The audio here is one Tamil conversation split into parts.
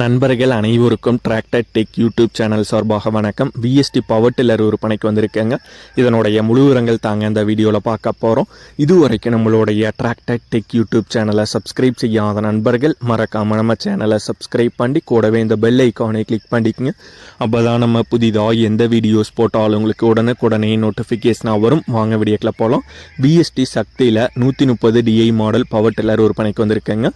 நண்பர்கள் அனைவருக்கும் டிராக்டர் டெக் யூடியூப் சேனல் சார்பாக வணக்கம். விஎஸ்டி பவர் டில்லர் விற்பனைக்கு வந்திருக்கேங்க. இதனுடைய முழு விவரங்கள் தாங்க இந்த வீடியோவில் பார்க்க போகிறோம் இதுவரைக்கும் நம்மளுடைய டிராக்டர் டெக் யூடியூப் சேனலை சப்ஸ்கிரைப் செய்யாத நண்பர்கள் மறக்காமல் நம்ம சேனலை சப்ஸ்கிரைப் பண்ணி கூடவே இந்த பெல் ஐக்கானை கிளிக் பண்ணிக்கோங்க. அப்போ தான் நம்ம புதிதாக எந்த வீடியோஸ் போட்டாலும் உங்களுக்கு உடனுக்குடனே நோட்டிஃபிகேஷனாக வரும். வாங்க வீடியோக்கில் போகலாம் பிஎஸ்டி சக்தியில் நூற்றி முப்பது டிஐ மாடல் பவர் டில்லர் விற்பனைக்கு வந்திருக்கேங்க.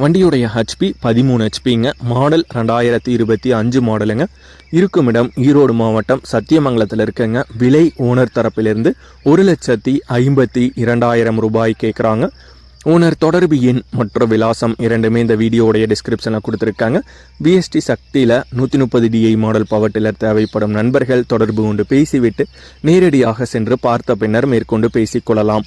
வண்டியுடைய ஹெச்பி பதிமூணு ஹெச்பிங்க மாடல் ரெண்டாயிரத்தி இருபத்தி அஞ்சு மாடலுங்க. இருக்கும் இடம் ஈரோடு மாவட்டம் சத்தியமங்கலத்தில் இருக்கங்க. விலை ஓனர் தரப்பிலிருந்து ஒரு லட்சத்தி ஐம்பத்தி இரண்டாயிரம் ரூபாய் கேட்குறாங்க ஓனர் தொடர்பு எண் மற்றும் விலாசம் இரண்டுமே இந்த வீடியோடைய டிஸ்கிரிப்ஷனில் கொடுத்துருக்காங்க. பிஎஸ்டி சக்தியில் நூற்றி முப்பது டிஐ மாடல் பவர் டில்லர் தேவைப்படும் நண்பர்கள் தொடர்பு கொண்டு பேசிவிட்டு நேரடியாக சென்று பார்த்த பின்னர் மேற்கொண்டு பேசிக்கொள்ளலாம்.